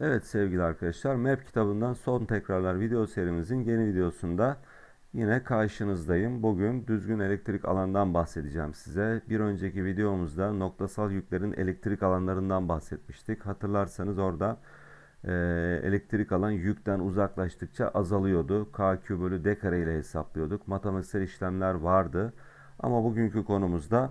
Evet sevgili arkadaşlar Map kitabından son tekrarlar video serimizin yeni videosunda yine karşınızdayım. Bugün düzgün elektrik alandan bahsedeceğim size. Bir önceki videomuzda noktasal yüklerin elektrik alanlarından bahsetmiştik. Hatırlarsanız orada e, elektrik alan yükten uzaklaştıkça azalıyordu. KQ bölü D kare ile hesaplıyorduk. Matematiksel işlemler vardı. Ama bugünkü konumuzda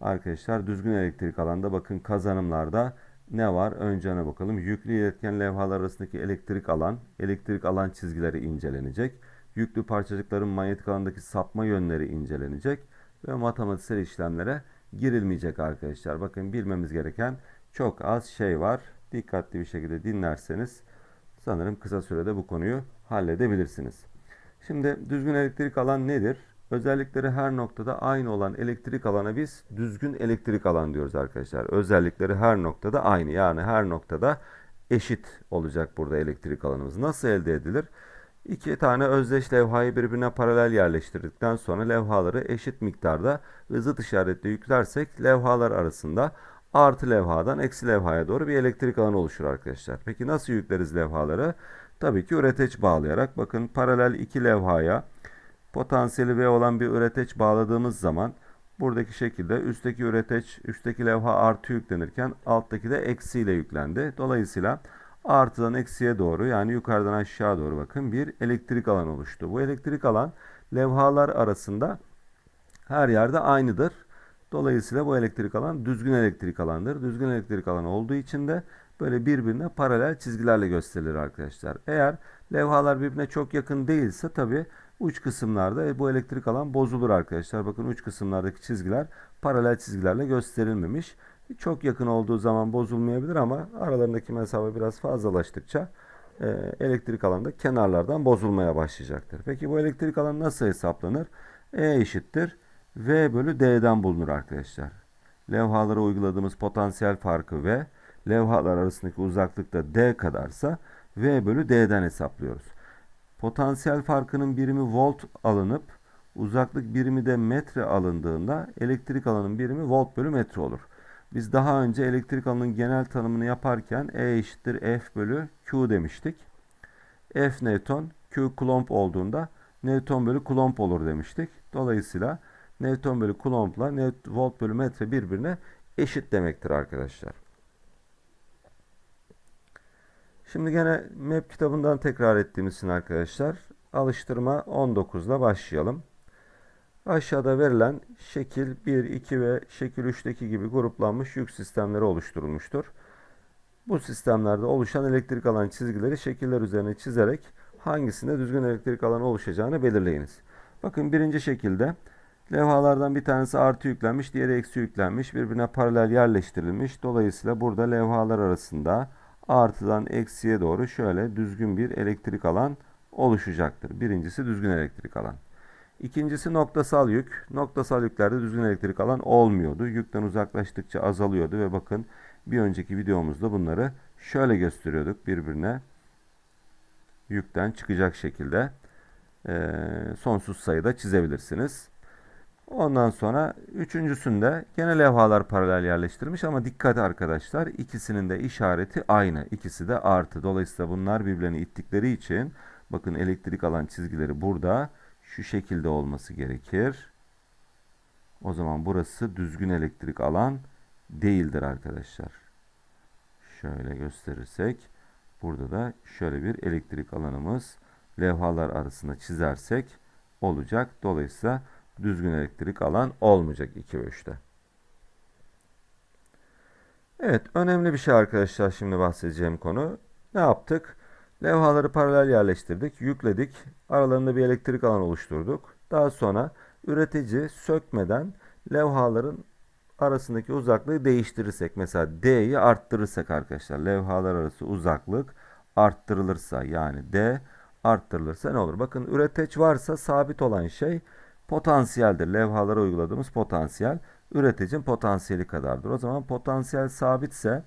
arkadaşlar düzgün elektrik alanda bakın kazanımlarda ne var? Önce ona bakalım. Yüklü iletken levhalar arasındaki elektrik alan, elektrik alan çizgileri incelenecek. Yüklü parçacıkların manyetik alandaki sapma yönleri incelenecek ve matematiksel işlemlere girilmeyecek arkadaşlar. Bakın bilmemiz gereken çok az şey var. Dikkatli bir şekilde dinlerseniz sanırım kısa sürede bu konuyu halledebilirsiniz. Şimdi düzgün elektrik alan nedir? Özellikleri her noktada aynı olan elektrik alana biz düzgün elektrik alan diyoruz arkadaşlar. Özellikleri her noktada aynı. Yani her noktada eşit olacak burada elektrik alanımız. Nasıl elde edilir? İki tane özdeş levhayı birbirine paralel yerleştirdikten sonra levhaları eşit miktarda zıt işaretle yüklersek levhalar arasında artı levhadan eksi levhaya doğru bir elektrik alanı oluşur arkadaşlar. Peki nasıl yükleriz levhaları? Tabii ki üreteç bağlayarak. Bakın paralel iki levhaya potansiyeli V olan bir üreteç bağladığımız zaman buradaki şekilde üstteki üreteç, üstteki levha artı yüklenirken alttaki de eksiyle yüklendi. Dolayısıyla artıdan eksiye doğru yani yukarıdan aşağı doğru bakın bir elektrik alan oluştu. Bu elektrik alan levhalar arasında her yerde aynıdır. Dolayısıyla bu elektrik alan düzgün elektrik alandır. Düzgün elektrik alanı olduğu için de böyle birbirine paralel çizgilerle gösterilir arkadaşlar. Eğer levhalar birbirine çok yakın değilse tabi uç kısımlarda e, bu elektrik alan bozulur arkadaşlar. Bakın uç kısımlardaki çizgiler paralel çizgilerle gösterilmemiş. Çok yakın olduğu zaman bozulmayabilir ama aralarındaki mesafe biraz fazlalaştıkça e, elektrik alanı kenarlardan bozulmaya başlayacaktır. Peki bu elektrik alanı nasıl hesaplanır? E eşittir V bölü D'den bulunur arkadaşlar. Levhalara uyguladığımız potansiyel farkı V, levhalar arasındaki uzaklık da D kadarsa V bölü D'den hesaplıyoruz. Potansiyel farkının birimi volt alınıp uzaklık birimi de metre alındığında elektrik alanın birimi volt bölü metre olur. Biz daha önce elektrik alanının genel tanımını yaparken E eşittir F bölü Q demiştik. F Newton, Q Coulomb olduğunda Newton bölü Coulomb olur demiştik. Dolayısıyla Newton bölü Coulomb'la volt bölü metre birbirine eşit demektir arkadaşlar. Şimdi gene map kitabından tekrar ettiğimiz için arkadaşlar alıştırma 19 ile başlayalım. Aşağıda verilen şekil 1, 2 ve şekil 3'teki gibi gruplanmış yük sistemleri oluşturulmuştur. Bu sistemlerde oluşan elektrik alan çizgileri şekiller üzerine çizerek hangisinde düzgün elektrik alanı oluşacağını belirleyiniz. Bakın birinci şekilde levhalardan bir tanesi artı yüklenmiş, diğeri eksi yüklenmiş, birbirine paralel yerleştirilmiş. Dolayısıyla burada levhalar arasında artıdan eksiye doğru şöyle düzgün bir elektrik alan oluşacaktır. Birincisi düzgün elektrik alan. İkincisi noktasal yük. Noktasal yüklerde düzgün elektrik alan olmuyordu. Yükten uzaklaştıkça azalıyordu ve bakın bir önceki videomuzda bunları şöyle gösteriyorduk birbirine yükten çıkacak şekilde e, sonsuz sayıda çizebilirsiniz. Ondan sonra üçüncüsünde gene levhalar paralel yerleştirmiş ama dikkat arkadaşlar ikisinin de işareti aynı. İkisi de artı. Dolayısıyla bunlar birbirlerini ittikleri için bakın elektrik alan çizgileri burada şu şekilde olması gerekir. O zaman burası düzgün elektrik alan değildir arkadaşlar. Şöyle gösterirsek burada da şöyle bir elektrik alanımız levhalar arasında çizersek olacak. Dolayısıyla düzgün elektrik alan olmayacak 2 ve 3'te. Evet önemli bir şey arkadaşlar şimdi bahsedeceğim konu. Ne yaptık? Levhaları paralel yerleştirdik, yükledik. Aralarında bir elektrik alan oluşturduk. Daha sonra üretici sökmeden levhaların arasındaki uzaklığı değiştirirsek mesela D'yi arttırırsak arkadaşlar levhalar arası uzaklık arttırılırsa yani D arttırılırsa ne olur? Bakın üreteç varsa sabit olan şey potansiyeldir. Levhalara uyguladığımız potansiyel üreticinin potansiyeli kadardır. O zaman potansiyel sabitse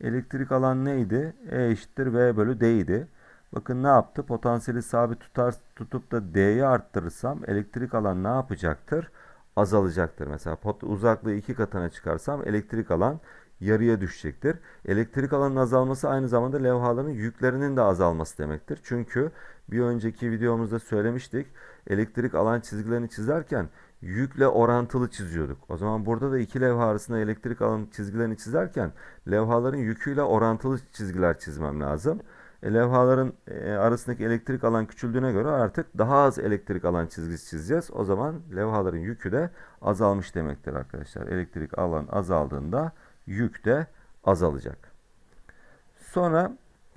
elektrik alan neydi? E eşittir V bölü D idi. Bakın ne yaptı? Potansiyeli sabit tutar, tutup da D'yi arttırırsam elektrik alan ne yapacaktır? Azalacaktır. Mesela uzaklığı iki katına çıkarsam elektrik alan yarıya düşecektir. Elektrik alanının azalması aynı zamanda levhaların yüklerinin de azalması demektir. Çünkü bir önceki videomuzda söylemiştik. Elektrik alan çizgilerini çizerken yükle orantılı çiziyorduk. O zaman burada da iki levha arasında elektrik alan çizgilerini çizerken levhaların yüküyle orantılı çizgiler çizmem lazım. E, levhaların e, arasındaki elektrik alan küçüldüğüne göre artık daha az elektrik alan çizgisi çizeceğiz. O zaman levhaların yükü de azalmış demektir arkadaşlar. Elektrik alan azaldığında yük de azalacak. Sonra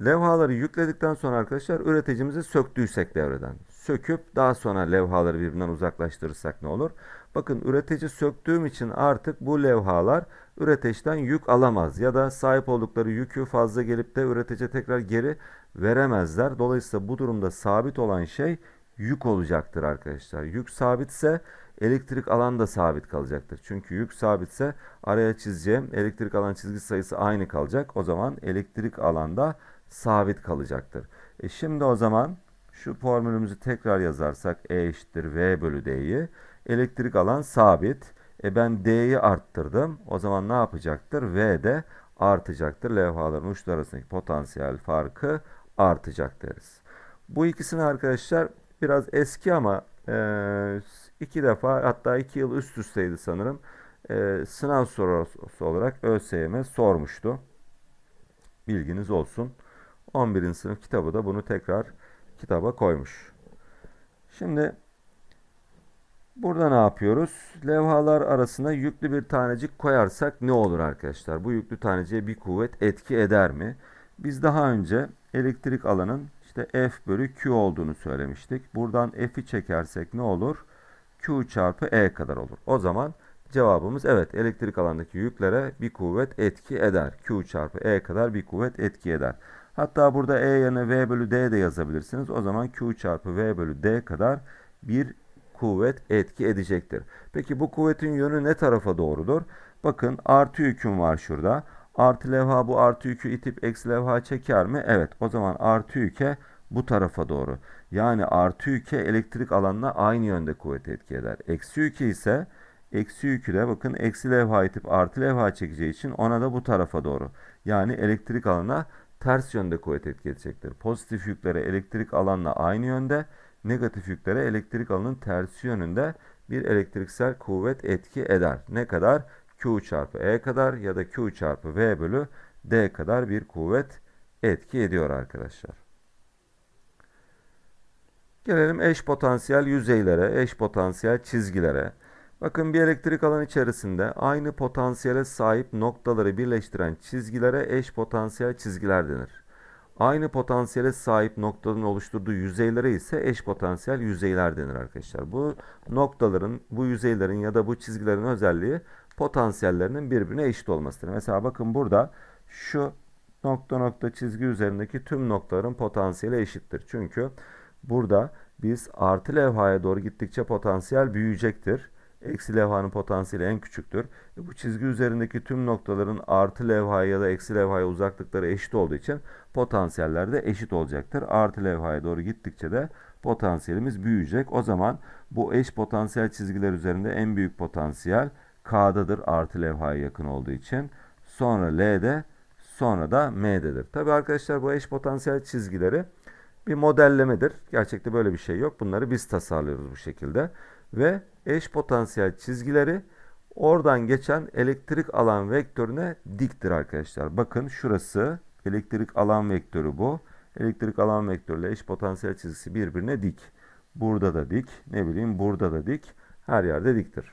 levhaları yükledikten sonra arkadaşlar üreticimizi söktüysek devreden. Söküp daha sonra levhaları birbirinden uzaklaştırırsak ne olur? Bakın üretici söktüğüm için artık bu levhalar üreticiden yük alamaz ya da sahip oldukları yükü fazla gelip de üretici tekrar geri veremezler. Dolayısıyla bu durumda sabit olan şey yük olacaktır arkadaşlar. Yük sabitse elektrik alan da sabit kalacaktır. Çünkü yük sabitse araya çizeceğim elektrik alan çizgi sayısı aynı kalacak. O zaman elektrik alanda sabit kalacaktır. E şimdi o zaman şu formülümüzü tekrar yazarsak E eşittir V bölü D'yi. Elektrik alan sabit. E ben D'yi arttırdım. O zaman ne yapacaktır? V de artacaktır. Levhaların uçları arasındaki potansiyel farkı artacak deriz. Bu ikisini arkadaşlar biraz eski ama e, iki defa hatta iki yıl üst üsteydi sanırım. E, sınav sorusu olarak ÖSYM sormuştu. Bilginiz olsun. 11. sınıf kitabı da bunu tekrar kitaba koymuş. Şimdi burada ne yapıyoruz? Levhalar arasına yüklü bir tanecik koyarsak ne olur arkadaşlar? Bu yüklü taneciğe bir kuvvet etki eder mi? Biz daha önce elektrik alanın işte F bölü Q olduğunu söylemiştik. Buradan F'i çekersek ne olur? Q çarpı E kadar olur. O zaman cevabımız evet elektrik alandaki yüklere bir kuvvet etki eder. Q çarpı E kadar bir kuvvet etki eder. Hatta burada E yerine V bölü D de yazabilirsiniz. O zaman Q çarpı V bölü D kadar bir kuvvet etki edecektir. Peki bu kuvvetin yönü ne tarafa doğrudur? Bakın artı yüküm var şurada. Artı levha bu artı yükü itip eksi levha çeker mi? Evet. O zaman artı yüke bu tarafa doğru. Yani artı yüke elektrik alanına aynı yönde kuvvet etki eder. Eksi yüke ise eksi yükü de bakın eksi levha itip artı levha çekeceği için ona da bu tarafa doğru. Yani elektrik alanına ters yönde kuvvet etki edecektir. Pozitif yüklere elektrik alanla aynı yönde, negatif yüklere elektrik alanın tersi yönünde bir elektriksel kuvvet etki eder. Ne kadar? Q çarpı E kadar ya da Q çarpı V bölü D kadar bir kuvvet etki ediyor arkadaşlar. Gelelim eş potansiyel yüzeylere, eş potansiyel çizgilere. Bakın bir elektrik alan içerisinde aynı potansiyele sahip noktaları birleştiren çizgilere eş potansiyel çizgiler denir. Aynı potansiyele sahip noktaların oluşturduğu yüzeylere ise eş potansiyel yüzeyler denir arkadaşlar. Bu noktaların, bu yüzeylerin ya da bu çizgilerin özelliği potansiyellerinin birbirine eşit olmasıdır. Mesela bakın burada şu nokta nokta çizgi üzerindeki tüm noktaların potansiyeli eşittir. Çünkü burada biz artı levhaya doğru gittikçe potansiyel büyüyecektir. Eksi levhanın potansiyeli en küçüktür. E bu çizgi üzerindeki tüm noktaların artı levhaya ya da eksi levhaya uzaklıkları eşit olduğu için potansiyeller de eşit olacaktır. Artı levhaya doğru gittikçe de potansiyelimiz büyüyecek. O zaman bu eş potansiyel çizgiler üzerinde en büyük potansiyel K'dadır artı levhaya yakın olduğu için. Sonra L'de sonra da M'dedir. Tabi arkadaşlar bu eş potansiyel çizgileri bir modellemedir. Gerçekte böyle bir şey yok. Bunları biz tasarlıyoruz bu şekilde. Ve eş potansiyel çizgileri oradan geçen elektrik alan vektörüne diktir arkadaşlar. Bakın şurası elektrik alan vektörü bu. Elektrik alan vektörüyle eş potansiyel çizgisi birbirine dik. Burada da dik. Ne bileyim burada da dik. Her yerde diktir.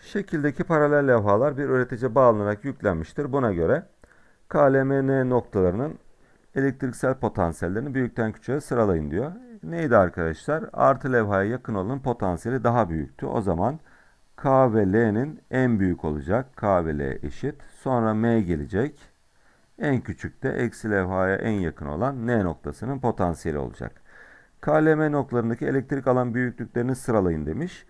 Şekildeki paralel levhalar bir üretici bağlanarak yüklenmiştir. Buna göre KLMN noktalarının elektriksel potansiyellerini büyükten küçüğe sıralayın diyor. Neydi arkadaşlar? Artı levhaya yakın olan potansiyeli daha büyüktü. O zaman K ve L'nin en büyük olacak. K ve L eşit. Sonra M gelecek. En küçük de eksi levhaya en yakın olan N noktasının potansiyeli olacak. KLM noktalarındaki elektrik alan büyüklüklerini sıralayın demiş.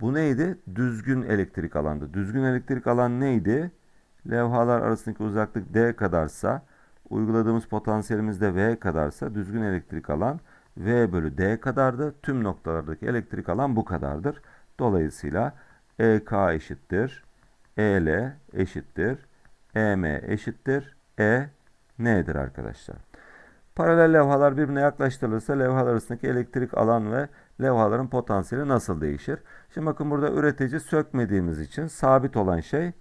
Bu neydi? Düzgün elektrik alandı. Düzgün elektrik alan neydi? Levhalar arasındaki uzaklık D kadarsa, uyguladığımız potansiyelimiz de V kadarsa düzgün elektrik alan V bölü D kadardı. Tüm noktalardaki elektrik alan bu kadardır. Dolayısıyla EK eşittir. EL eşittir. EM eşittir. E N'dir arkadaşlar. Paralel levhalar birbirine yaklaştırılırsa levhalar arasındaki elektrik alan ve levhaların potansiyeli nasıl değişir? Şimdi bakın burada üretici sökmediğimiz için sabit olan şey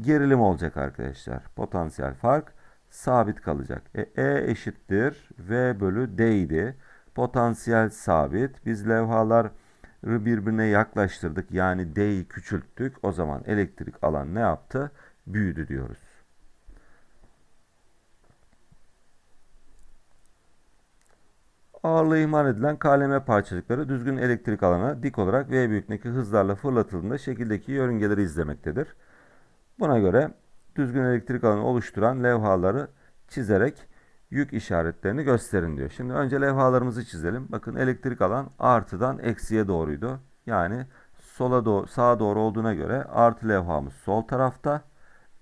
gerilim olacak arkadaşlar. Potansiyel fark sabit kalacak. E, e eşittir V bölü D idi. Potansiyel sabit. Biz levhaları birbirine yaklaştırdık. Yani D'yi küçülttük. O zaman elektrik alan ne yaptı? Büyüdü diyoruz. Ağırlığı ihmal edilen KLM parçacıkları düzgün elektrik alana dik olarak V büyüklüğündeki hızlarla fırlatıldığında şekildeki yörüngeleri izlemektedir. Buna göre düzgün elektrik alanı oluşturan levhaları çizerek yük işaretlerini gösterin diyor. Şimdi önce levhalarımızı çizelim. Bakın elektrik alan artıdan eksiye doğruydu. Yani sola doğru, sağa doğru olduğuna göre artı levhamız sol tarafta,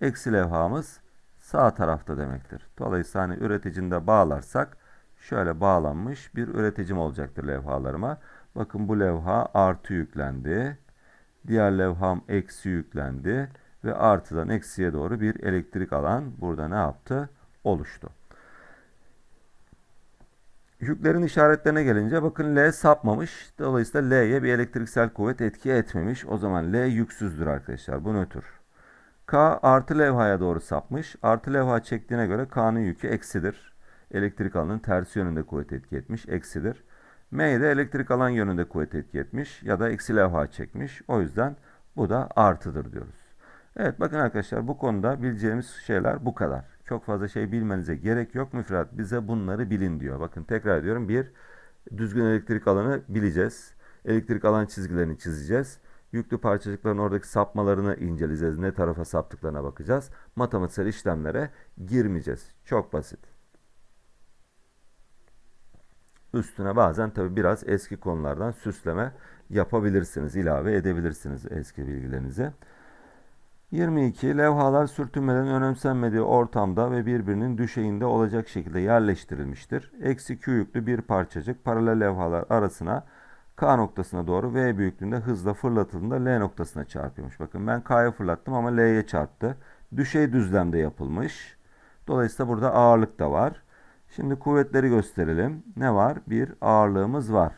eksi levhamız sağ tarafta demektir. Dolayısıyla hani üreticinde bağlarsak şöyle bağlanmış bir üreticim olacaktır levhalarıma. Bakın bu levha artı yüklendi. Diğer levham eksi yüklendi ve artıdan eksiye doğru bir elektrik alan burada ne yaptı? Oluştu. Yüklerin işaretlerine gelince bakın L sapmamış. Dolayısıyla L'ye bir elektriksel kuvvet etki etmemiş. O zaman L yüksüzdür arkadaşlar. Bu nötr. K artı levhaya doğru sapmış. Artı levha çektiğine göre K'nın yükü eksidir. Elektrik alanın tersi yönünde kuvvet etki etmiş. Eksidir. M'ye de elektrik alan yönünde kuvvet etki etmiş. Ya da eksi levha çekmiş. O yüzden bu da artıdır diyoruz. Evet bakın arkadaşlar bu konuda bileceğimiz şeyler bu kadar. Çok fazla şey bilmenize gerek yok. Müfredat bize bunları bilin diyor. Bakın tekrar ediyorum. Bir, düzgün elektrik alanı bileceğiz. Elektrik alan çizgilerini çizeceğiz. Yüklü parçacıkların oradaki sapmalarını inceleyeceğiz. Ne tarafa saptıklarına bakacağız. Matematiksel işlemlere girmeyeceğiz. Çok basit. Üstüne bazen tabi biraz eski konulardan süsleme yapabilirsiniz. ilave edebilirsiniz eski bilgilerinizi. 22. Levhalar sürtünmeden önemsenmediği ortamda ve birbirinin düşeyinde olacak şekilde yerleştirilmiştir. Eksi Q yüklü bir parçacık paralel levhalar arasına K noktasına doğru V büyüklüğünde hızla fırlatıldığında L noktasına çarpıyormuş. Bakın ben K'ya fırlattım ama L'ye çarptı. Düşey düzlemde yapılmış. Dolayısıyla burada ağırlık da var. Şimdi kuvvetleri gösterelim. Ne var? Bir ağırlığımız var.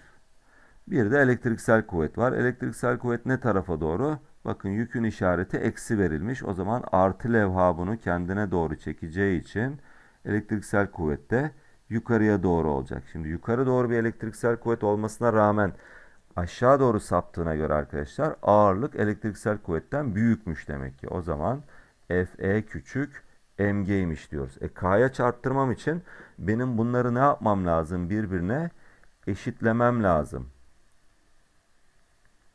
Bir de elektriksel kuvvet var. Elektriksel kuvvet ne tarafa doğru? Bakın yükün işareti eksi verilmiş. O zaman artı levha bunu kendine doğru çekeceği için elektriksel kuvvet de yukarıya doğru olacak. Şimdi yukarı doğru bir elektriksel kuvvet olmasına rağmen aşağı doğru saptığına göre arkadaşlar ağırlık elektriksel kuvvetten büyükmüş demek ki. O zaman Fe küçük mg'ymiş diyoruz. E K'ya çarptırmam için benim bunları ne yapmam lazım? Birbirine eşitlemem lazım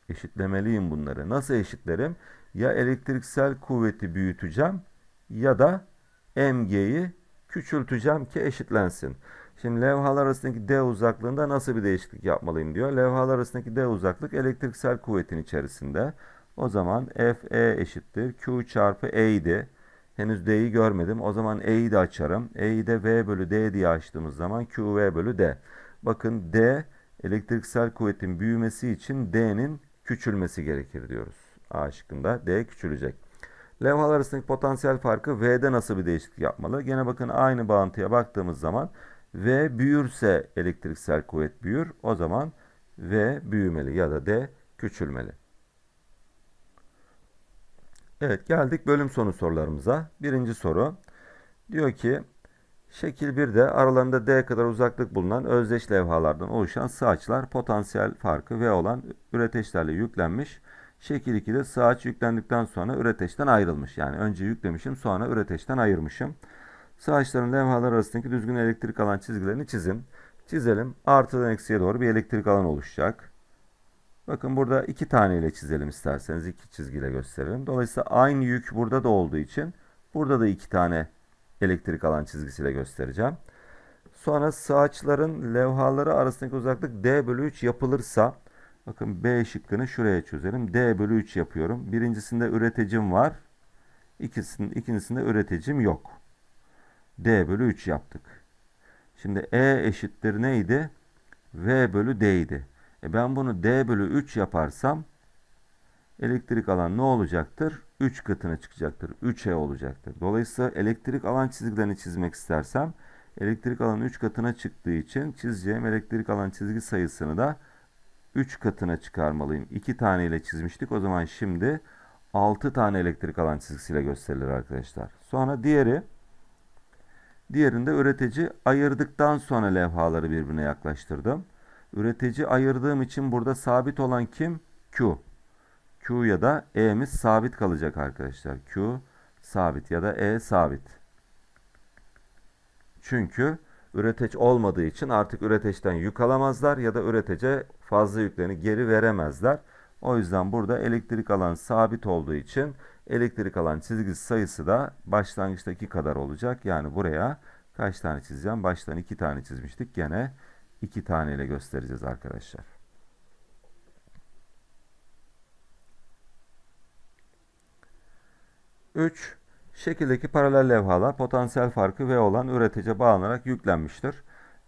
eşitlemeliyim bunları. Nasıl eşitlerim? Ya elektriksel kuvveti büyüteceğim ya da mg'yi küçülteceğim ki eşitlensin. Şimdi levhalar arasındaki D uzaklığında nasıl bir değişiklik yapmalıyım diyor. Levhalar arasındaki D uzaklık elektriksel kuvvetin içerisinde. O zaman Fe eşittir. Q çarpı E idi. Henüz D'yi görmedim. O zaman E'yi de açarım. E'yi de V bölü D diye açtığımız zaman QV bölü D. Bakın D elektriksel kuvvetin büyümesi için D'nin küçülmesi gerekir diyoruz. A şıkkında D küçülecek. Levhalar arasındaki potansiyel farkı V'de nasıl bir değişiklik yapmalı? Gene bakın aynı bağıntıya baktığımız zaman V büyürse elektriksel kuvvet büyür. O zaman V büyümeli ya da D küçülmeli. Evet geldik bölüm sonu sorularımıza. Birinci soru. Diyor ki Şekil 1'de aralarında D kadar uzaklık bulunan özdeş levhalardan oluşan sağaçlar potansiyel farkı V olan üreteçlerle yüklenmiş. Şekil 2'de sağaç yüklendikten sonra üreteçten ayrılmış. Yani önce yüklemişim sonra üreteçten ayırmışım. Sağaçların levhalar arasındaki düzgün elektrik alan çizgilerini çizin. Çizelim. Artıdan eksiye doğru bir elektrik alan oluşacak. Bakın burada iki tane ile çizelim isterseniz. iki çizgiyle gösterelim. Dolayısıyla aynı yük burada da olduğu için burada da iki tane elektrik alan çizgisiyle göstereceğim. Sonra sağaçların levhaları arasındaki uzaklık D bölü 3 yapılırsa bakın B şıkkını şuraya çözelim. D bölü 3 yapıyorum. Birincisinde üreticim var. İkisinin, ikincisinde üreticim yok. D bölü 3 yaptık. Şimdi E eşittir neydi? V bölü D idi. E ben bunu D bölü 3 yaparsam elektrik alan ne olacaktır? 3 katına çıkacaktır. 3E olacaktır. Dolayısıyla elektrik alan çizgilerini çizmek istersem elektrik alan 3 katına çıktığı için çizeceğim elektrik alan çizgi sayısını da 3 katına çıkarmalıyım. 2 tane ile çizmiştik. O zaman şimdi 6 tane elektrik alan çizgisiyle gösterilir arkadaşlar. Sonra diğeri diğerinde üretici ayırdıktan sonra levhaları birbirine yaklaştırdım. Üretici ayırdığım için burada sabit olan kim? Q. Q ya da E'miz sabit kalacak arkadaşlar. Q sabit ya da E sabit. Çünkü üreteç olmadığı için artık üreteçten yük alamazlar ya da üretece fazla yüklerini geri veremezler. O yüzden burada elektrik alan sabit olduğu için elektrik alan çizgisi sayısı da başlangıçtaki kadar olacak. Yani buraya kaç tane çizeceğim? Baştan iki tane çizmiştik. Gene iki tane ile göstereceğiz arkadaşlar. Üç, şekildeki paralel levhalar potansiyel farkı V olan üretice bağlanarak yüklenmiştir.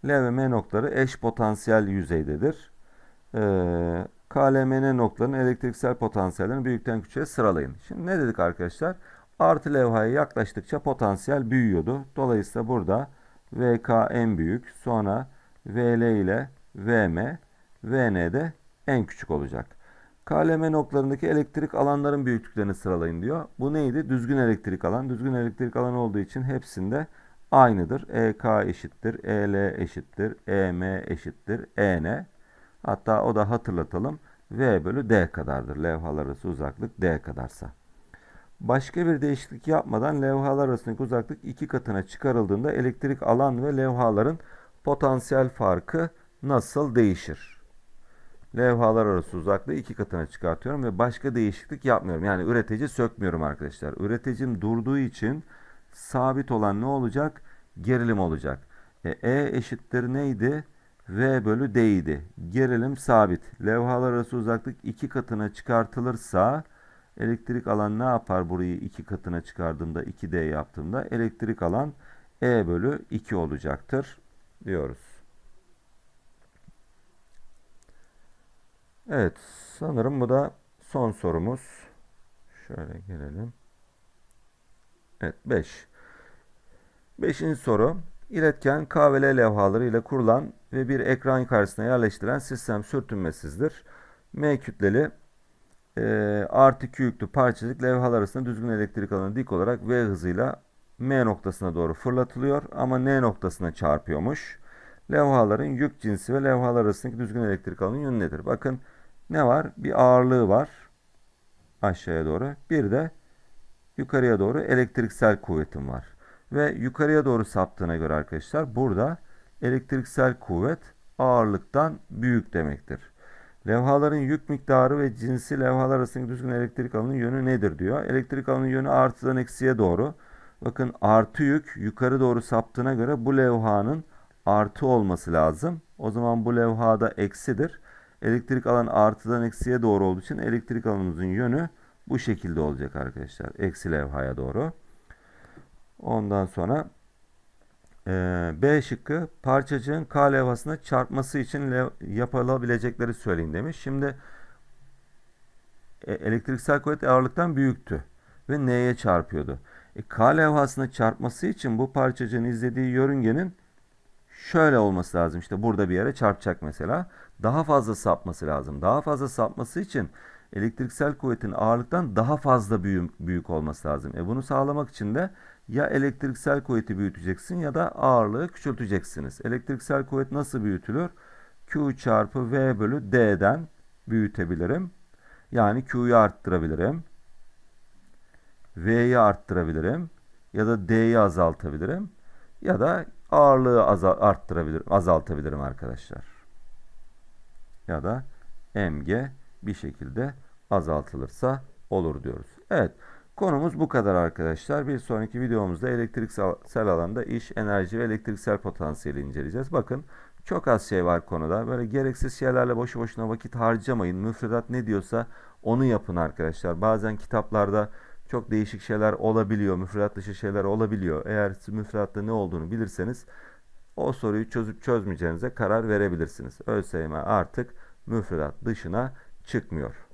L ve M noktaları eş potansiyel yüzeydedir. Ee, K, L, M, N noktalarının elektriksel potansiyellerini büyükten küçüğe sıralayın. Şimdi ne dedik arkadaşlar? Artı levhaya yaklaştıkça potansiyel büyüyordu. Dolayısıyla burada VK en büyük, sonra VL ile VM, VN de en küçük olacak. KLM noktalarındaki elektrik alanların büyüklüklerini sıralayın diyor. Bu neydi? Düzgün elektrik alan. Düzgün elektrik alan olduğu için hepsinde aynıdır. EK eşittir, EL eşittir, EM eşittir, EN. Hatta o da hatırlatalım. V bölü D kadardır. Levhalar arası uzaklık D kadarsa. Başka bir değişiklik yapmadan levhalar arasındaki uzaklık iki katına çıkarıldığında elektrik alan ve levhaların potansiyel farkı nasıl değişir? Levhalar arası uzaklığı iki katına çıkartıyorum ve başka değişiklik yapmıyorum. Yani üretici sökmüyorum arkadaşlar. Üreticim durduğu için sabit olan ne olacak? Gerilim olacak. E, e eşittir neydi? V bölü D idi. Gerilim sabit. Levhalar arası uzaklık iki katına çıkartılırsa elektrik alan ne yapar burayı iki katına çıkardığımda 2D yaptığımda elektrik alan E bölü 2 olacaktır diyoruz. Evet sanırım bu da son sorumuz. Şöyle gelelim. Evet 5. Beşinci soru. İletken K ve L levhaları ile kurulan ve bir ekran karşısına yerleştirilen sistem sürtünmesizdir. M kütleli e, artı Q yüklü parçacık levhalar arasında düzgün elektrik alanı dik olarak V hızıyla M noktasına doğru fırlatılıyor ama N noktasına çarpıyormuş. Levhaların yük cinsi ve levhalar arasındaki düzgün elektrik alanı yönü nedir? Bakın ne var? Bir ağırlığı var aşağıya doğru. Bir de yukarıya doğru elektriksel kuvvetim var. Ve yukarıya doğru saptığına göre arkadaşlar burada elektriksel kuvvet ağırlıktan büyük demektir. Levhaların yük miktarı ve cinsi levhalar arasındaki düzgün elektrik alanının yönü nedir diyor. Elektrik alanının yönü artıdan eksiye doğru. Bakın artı yük yukarı doğru saptığına göre bu levhanın artı olması lazım. O zaman bu levhada eksidir. Elektrik alan artıdan eksiye doğru olduğu için elektrik alanımızın yönü bu şekilde olacak arkadaşlar. Eksi levhaya doğru. Ondan sonra e, B şıkkı parçacığın K levhasına çarpması için lev, yapılabilecekleri söyleyin demiş. Şimdi e, elektriksel kuvvet ağırlıktan büyüktü ve N'ye çarpıyordu. E, K levhasına çarpması için bu parçacığın izlediği yörüngenin şöyle olması lazım. İşte burada bir yere çarpacak mesela. Daha fazla sapması lazım. Daha fazla sapması için elektriksel kuvvetin ağırlıktan daha fazla büyük, büyük olması lazım. E bunu sağlamak için de ya elektriksel kuvveti büyüteceksin ya da ağırlığı küçülteceksiniz. Elektriksel kuvvet nasıl büyütülür? Q çarpı V bölü D'den büyütebilirim. Yani Q'yu arttırabilirim. V'yi arttırabilirim. Ya da D'yi azaltabilirim. Ya da ağırlığı azal arttırabilirim, azaltabilirim arkadaşlar. Ya da mg bir şekilde azaltılırsa olur diyoruz. Evet. Konumuz bu kadar arkadaşlar. Bir sonraki videomuzda elektriksel alanda iş, enerji ve elektriksel potansiyeli inceleyeceğiz. Bakın çok az şey var konuda. Böyle gereksiz şeylerle boşu boşuna vakit harcamayın. Müfredat ne diyorsa onu yapın arkadaşlar. Bazen kitaplarda çok değişik şeyler olabiliyor. Müfredat dışı şeyler olabiliyor. Eğer müfredatta ne olduğunu bilirseniz o soruyu çözüp çözmeyeceğinize karar verebilirsiniz. ÖSYM artık müfredat dışına çıkmıyor.